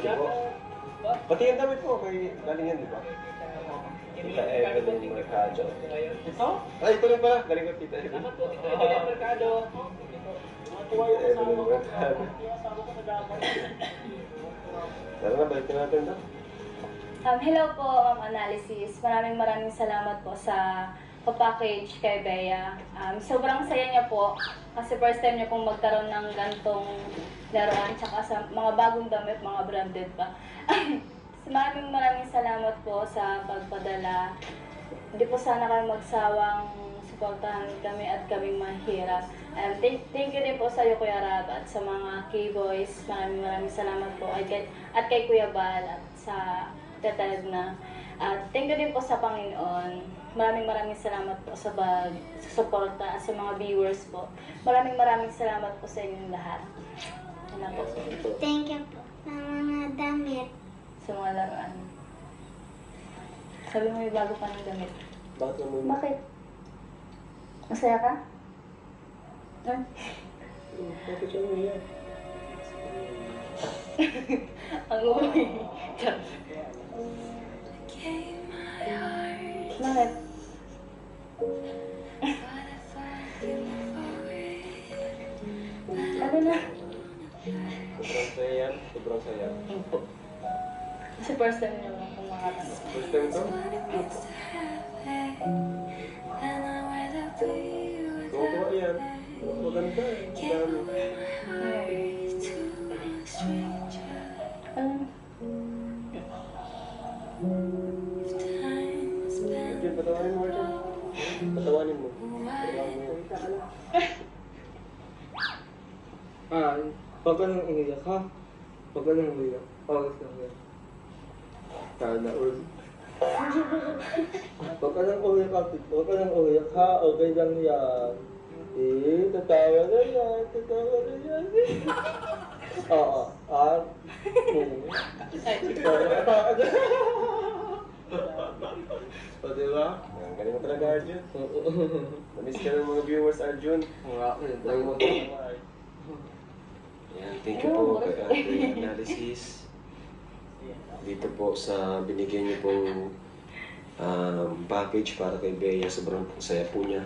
You po. Pati yung damit po, kay galing yan, di ba? Tita Evelyn Mercado. Ito? Ay, ito rin pala. Galing ko, Tita Evelyn. Salamat po, Tito Evelyn Mercado. Tita Evelyn. Mercado. Tara na, balik na natin na. Um, hello po, Ma'am Analysis. Maraming maraming salamat po sa package kay Bea. Um, sobrang saya niya po kasi first time niya pong magkaroon ng gantong laruan tsaka sa mga bagong damit, mga branded pa. maraming maraming salamat po sa pagpadala. Hindi po sana kayo magsawang suportahan kami at kaming mahirap. Um, thank, thank you din po sa iyo, Kuya Rab, at sa mga K-Boys. Maraming maraming salamat po. At kay, at kay Kuya Bal at sa Tetad na. At thank you din po sa Panginoon. Maraming maraming salamat po sa pag sa suporta at sa mga viewers po. Maraming maraming salamat po sa inyong lahat. Yan po Thank you po. Sa mga damit. sa mga laruan. Sabi mo may bago pa ng damit. Bakit naman? Bakit? Masaya ka? Huh? Bakit siya umiyak? Ang uwi. Bakit? Ano na? Sobrang saya yan. Sobrang saya. Kasi first time niyo lang kumakata. First time to? Tuwa yan. Maganda. Ang dami. Arjun, patawanin mo, Arjun. Patawanin mo. Patawanin mo. Ah, pag ka nang umiyak ha? Pag ka nang umiyak, oras lang yan. Sana all. Pag ka nang umiyak ha, pag ka nang umiyak ha, okay lang yan. Eh, tatawa na yan, tatawa na yan. Oo, ah, hmm. Diba? Ang galing mo talaga, Arjun. Namiss ka ng mga viewers, Arjun. Mga ako yun, tayo mo. Yan, thank you po kay Ate Analysis. Dito po sa binigyan niyo pong um, package para kay Bea. Sobrang saya po niya.